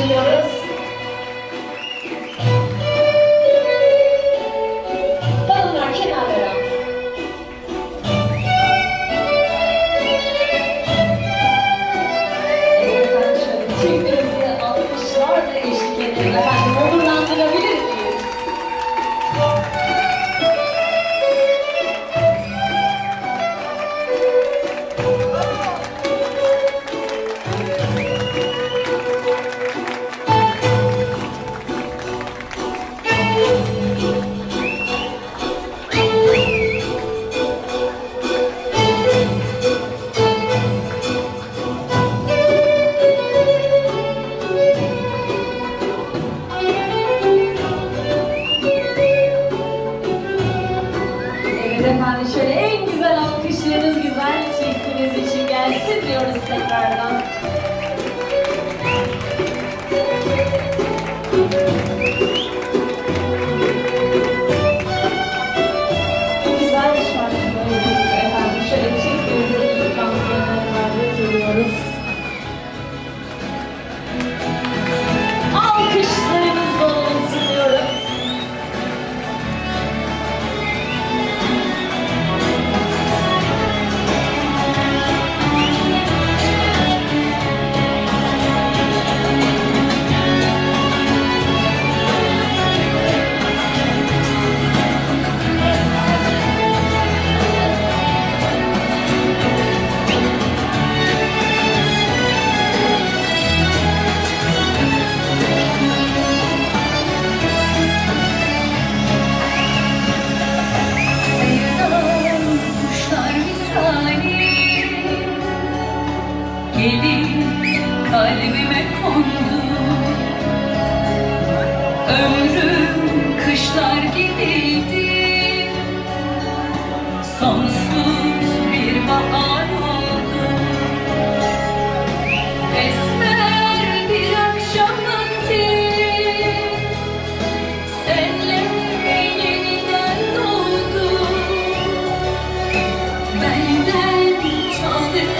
karşılıyoruz. Balonlar kenarlara. Efendim şöyle çiftlerimizi alkışlarla eşlik edelim şöyle en güzel alkışlarınız güzel çiftiniz için gelsin diyoruz tekrardan. çaldır